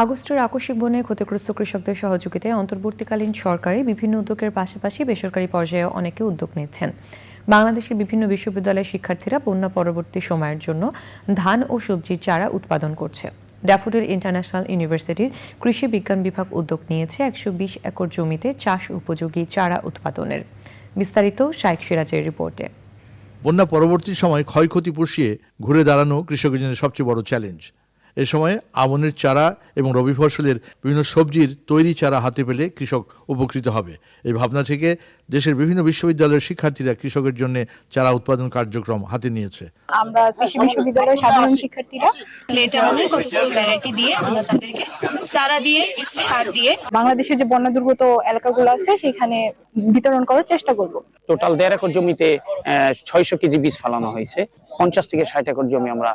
আগস্টের আকস্মিক বন্যায় ক্ষতিগ্রস্ত কৃষকদের সহযোগিতায় অন্তর্বর্তীকালীন সরকারি বিভিন্ন উদ্যোগের পাশাপাশি বেসরকারি পর্যায়ে অনেকে উদ্যোগ নিচ্ছেন। বাংলাদেশের বিভিন্ন বিশ্ববিদ্যালয়ের শিক্ষার্থীরা বন্যা পরবর্তী সময়ের জন্য ধান ও সবজির চারা উৎপাদন করছে। ড্যাফোডিল ইন্টারন্যাশনাল ইউনিভার্সিটির কৃষি বিজ্ঞান বিভাগ উদ্যোগ নিয়েছে একশো বিশ একর জমিতে চাষ উপযোগী চারা উৎপাদনের। বিস্তারিত শাইক সিরাজের রিপোর্টে। বন্যা পরবর্তী সময় ক্ষয়ক্ষতি পুষিয়ে ঘুরে দাঁড়ানো কৃষকের জন্য সবচেয়ে বড় চ্যালেঞ্জ। এ সময় আমনের চারা এবং রবি ফসলের বিভিন্ন সবজির তৈরি চারা হাতে পেলে কৃষক উপকৃত হবে। এই ভাবনা থেকে দেশের বিভিন্ন বিশ্ববিদ্যালয়ের শিক্ষার্থীরা কৃষকের জন্য চারা উৎপাদন কার্যক্রম হাতে নিয়েছে। আমরা কৃষি বিশ্ববিদ্যালয়ের সাধারণ শিক্ষার্থীরা কতগুলো ভ্যারাইটি দিয়ে আমরা তাদেরকে চারা দিয়ে কিছু সার দিয়ে বাংলাদেশের যে বন্যা দুর্গত এলাকাগুলো আছে সেখানে বিতরণ করার চেষ্টা করব। টোটাল দেড় একর জমিতে ছয়শো কেজি বীজ ফেলানো হয়েছে। পঞ্চাশ থেকে ষাট একর জমি আমরা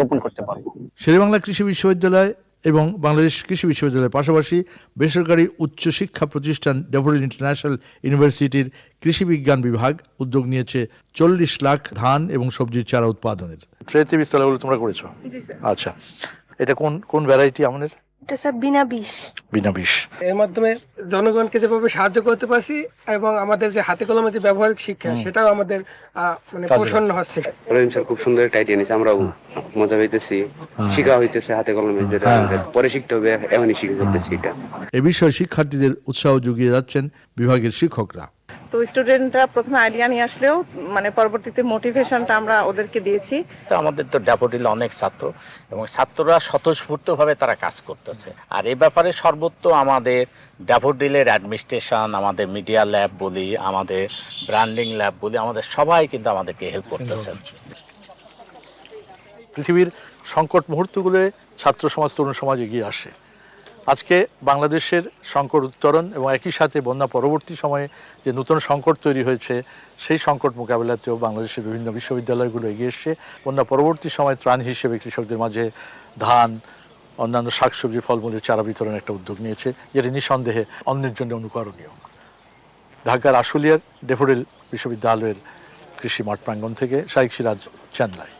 রোপণ করতে পারব। শেরেবাংলা কৃষি বিশ্ববিদ্যালয় এবং বাংলাদেশ কৃষি বিশ্ববিদ্যালয়ের পাশাপাশি বেসরকারি উচ্চশিক্ষা প্রতিষ্ঠান ডেভোলিন ইন্টারন্যাশনাল ইউনিভার্সিটির কৃষি বিজ্ঞান বিভাগ উদ্যোগ নিয়েছে চল্লিশ লাখ ধান এবং সবজির চারা উৎপাদনের। ট্রেতে বিস্তলাগুলো তোমরা করেছ? আচ্ছা। এটা কোন কোন ভ্যারাইটি আমাদের? এটা স্যার বিনা বিষ। বিনা বিষ। এর মাধ্যমে জনগণকে যেভাবে সাহায্য করতে পারছি এবং আমাদের যে হাতে কলমে যে ব্যবহারিক শিক্ষা সেটাও আমাদের আহ, মানে প্রসন্ন হচ্ছে। রহিম স্যার খুব সুন্দর একটা আইডিয়া নিয়েছে আমরাও মজা হইতেছি শিখা হইতেছে হাতে কলমে যেটা হ্যাঁ। পরে শিখতে হবে এখনই শিখে করতেছি এটা। এ বিষয়ে শিক্ষার্থীদের উৎসাহ যুগিয়ে যাচ্ছেন বিভাগের শিক্ষকরা। তো স্টুডেন্টরা প্রথমে আইডিয়া নিয়ে আসলেও মানে পরবর্তীতে মোটিভেশনটা আমরা ওদেরকে দিয়েছি। তো আমাদের তো ড্যাফোডিল অনেক ছাত্র এবং ছাত্ররা স্বতঃস্ফূর্তভাবে তারা কাজ করতেছে। আর এ ব্যাপারে সর্বত্র আমাদের ড্যাফোডিলের অ্যাডমিনিস্ট্রেশন আমাদের মিডিয়া ল্যাব বলি আমাদের ব্র্যান্ডিং ল্যাব বলি আমাদের সবাই কিন্তু আমাদেরকে হেল্প করতেছেন। পৃথিবীর সংকট মুহূর্তগুলোয় ছাত্র সমাজ তরুণ সমাজ এগিয়ে আসে। আজকে বাংলাদেশের সংকট উত্তরণ এবং একই সাথে বন্যা পরবর্তী সময়ে যে নতুন সংকট তৈরি হয়েছে, সেই সংকট মোকাবেলাতেও বাংলাদেশের বিভিন্ন বিশ্ববিদ্যালয়গুলো এগিয়ে এসছে। বন্যা পরবর্তী সময় ত্রাণ হিসেবে কৃষকদের মাঝে ধান, অন্যান্য শাকসবজি, ফলমূলের চারা বিতরণ একটা উদ্যোগ নিয়েছে, যেটি নিঃসন্দেহে অন্যের জন্য অনুকরণীয়। ঢাকার আশুলিয়ার ডেফোডিল বিশ্ববিদ্যালয়ের কৃষি মাঠ প্রাঙ্গণ থেকে শাইক সিরাজ চেন্নাই